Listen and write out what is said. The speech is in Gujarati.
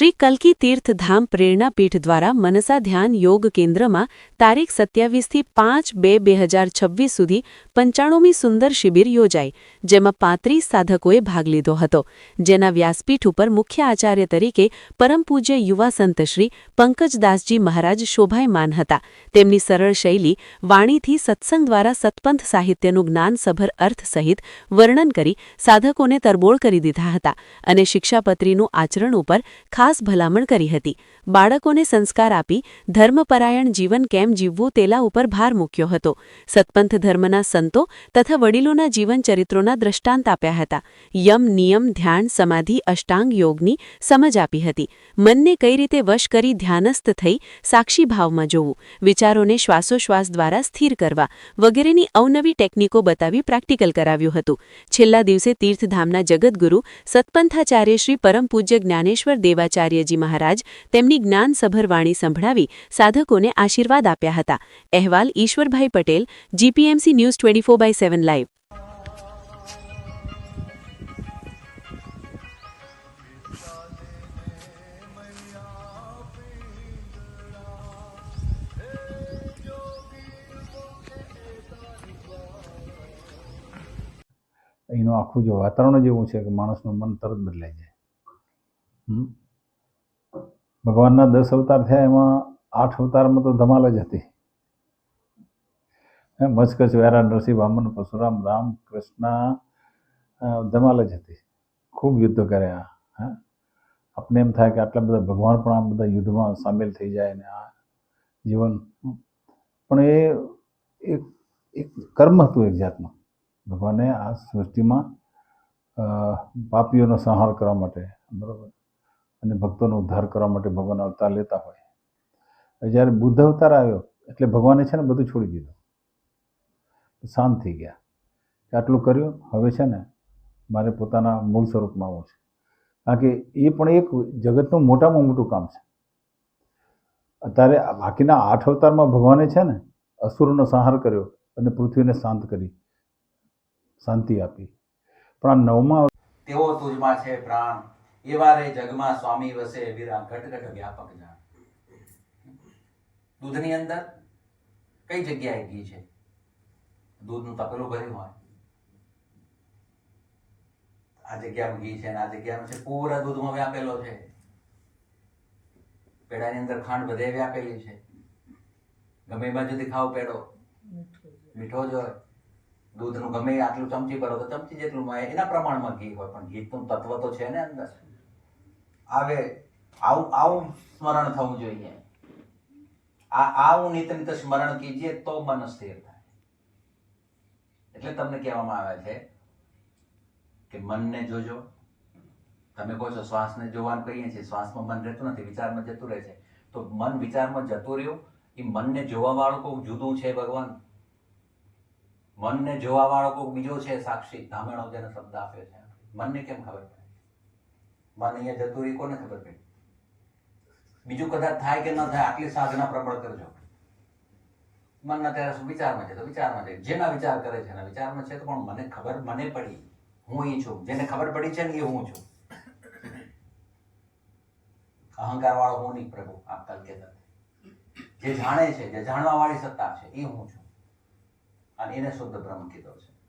Shri કલ્કી તીર્થ ધામ પ્રેરણા પીઠ દ્વારા મનસા ધ્યાન યોગ કેન્દ્રમાં તારીખ સત્યાવીસથી પાંચ બે બે હજાર છવ્વીસ સુધી પંચાણુમી સુંદર શિબિર યોજાઈ, જેમાં પાંત્રીસ સાધકોએ ભાગ લીધો હતો. જેના વ્યાસપીઠ ઉપર મુખ્ય આચાર્ય તરીકે પરમ પૂજ્ય યુવા સંત શ્રી પંકજદાસજી મહારાજ શોભાયમાન હતા. તેમની સરળ શૈલી વાણીથી સત્સંગ દ્વારા સતપંથ સાહિત્યનું જ્ઞાનસભર અર્થ સહિત વર્ણન કરી સાધકોને તરબોળ કરી દીધા હતા અને શિક્ષાપત્રીનું આચરણ ઉપર ખાસ ભલામણ કરી હતી. બાળકોને સંસ્કાર આપી ધર્મપરાયણ જીવન કેમ જીવવું તેલા ઉપર ભાર મૂક્યો હતો. સતપંથ ધર્મના સંતો તથા વડીલોના જીવન દ્રષ્ટાંત આપ્યા હતા. યમ, નિયમ, ધ્યાન, સમાધિ, અષ્ટાંગ યોગની સમજ આપી હતી. મનને કઈ રીતે વશ કરી ધ્યાનસ્થ થઈ સાક્ષી ભાવમાં જોવું. વિચારોને શ્વાસોશ્વાસ દ્વારા સ્થિર કરવા વગેરેની અવનવી ટેકનિકો બતાવી પ્રેક્ટિકલ કરાવ્યું હતું. છેલ્લા દિવસે તીર્થધામના જગદગુરુ, સતપંથાચાર્ય શ્રી પરમ પૂજ્ય જ્ઞાનેશ્વર દેવાચાર્યજી મહારાજ તેમની જ્ઞાનસભર વાણી સંભળાવી સાધકોને આશીર્વાદ આપ્યા હતા. અહેવાલ Ishwarbhai Patel, GPMC news twenty four by seven live. અહીંનું આખું જો વાતાવરણ જ છે કે માણસનું મન તરત બદલાઈ જાય. ભગવાનના દસ અવતાર થયા એમાં આઠ અવતારમાં તો ધમાલ જ હતી. હે, મચકચ વેરા નરસિંહ વામન પરશુરામ રામ કૃષ્ણ ધમાલ જ હતી. ખૂબ યુદ્ધ કર્યા હા. આપણે એમ થાય કે આટલા બધા ભગવાન પણ આ બધા યુદ્ધમાં સામેલ થઈ જાય ને આ જીવન. પણ એ એક એક કર્મ હતું એક જાતનું. ભગવાને આ સૃષ્ટિમાં પાપીઓનો સંહાર કરવા માટે બરાબર. અને ભક્તોનો ઉદ્ધાર કરવા માટે ભગવાન અવતાર લેતા હોય. જ્યારે બુદ્ધ અવતાર આવ્યો, એટલે ભગવાને છે ને બધું છોડી દીધું. શાંત થઈ ગયા. આટલું કર્યું, હવે છે ને મારે પોતાના મૂળ સ્વરૂપમાં આવવું છે. કારણ કે એ પણ એક જગતનું મોટામાં મોટું કામ છે. અત્યારે બાકીના આઠ અવતારમાં ભગવાને છે ને અસુરોનો સંહાર કર્યો અને પૃથ્વીને શાંત કરી, શાંતિ આપી. પણ આ નવમા તેઓ તુજમાં છે પ્રાણ. એવા રે જગમાં સ્વામી વસે વિરા ઘટ ઘટ વ્યાપક જાણ. દૂધની અંદર કઈ જગ્યાએ ઘી છે? દૂધનું તપેલું ભર્યું હોય. આ જગ્યાનું ઘી છે આ જગ્યાનું છે. પૂરા દૂધમાં વ્યાપેલો છે. પેડાની અંદર ખાંડ બધે વ્યાપેલી છે. ગમે બાજુથી ખાવ પેડો. મીઠો જ હોય. દૂધનું ગમે આટલું ચમચી ભરો તો ચમચી જેટલું એના પ્રમાણમાં ઘી હોય. પણ ઘીનું તત્વ તો છે ને અંદર. આવે, આવું આવું સ્મરણ થવું જોઈએ. આ, આવું નિત સ્મરણ કીજીએ તો મન સ્થિર થાય. એટલે તમને કહેવામાં આવે છે કે મનને જોજો. તમે કહો છો શ્વાસને જોવાનું કહીએ છીએ, શ્વાસમાં મન રહેતું નથી, વિચારમાં જતું રહે છે. તો મન વિચારમાં જતું રહ્યું, એ મનને જોવા વાળું કોઈ જુદું છે ભગવાન? મનને જોવા વાળો કોઈ બીજો છે સાક્ષી? ધામેણો જેને શબ્દ આપ્યો છે. મનને કેમ ખબર પડે? મન અહીંયા જતું રહી, કોને ખબર પડી? બીજું કદાચ થાય કે ન થાય, આટલી સાધના પ્રબળ કરજો. મન અત્યારે વિચારમાં છે? તો વિચારમાં છે. જેના વિચાર કરે છે, એના વિચારમાં છે તો પણ મને ખબર, મને પડી. હું અહીં છું. જેને ખબર પડી છે ને એ હું છું. અહંકાર વાળો હું નહીં, પ્રભુ, આપ કાલ કહેતા. જે જાણે છે, જે જાણવા વાળી સત્તા છે, એ હું છું. અને એને શુદ્ધ બ્રહ્મ કીધો છે.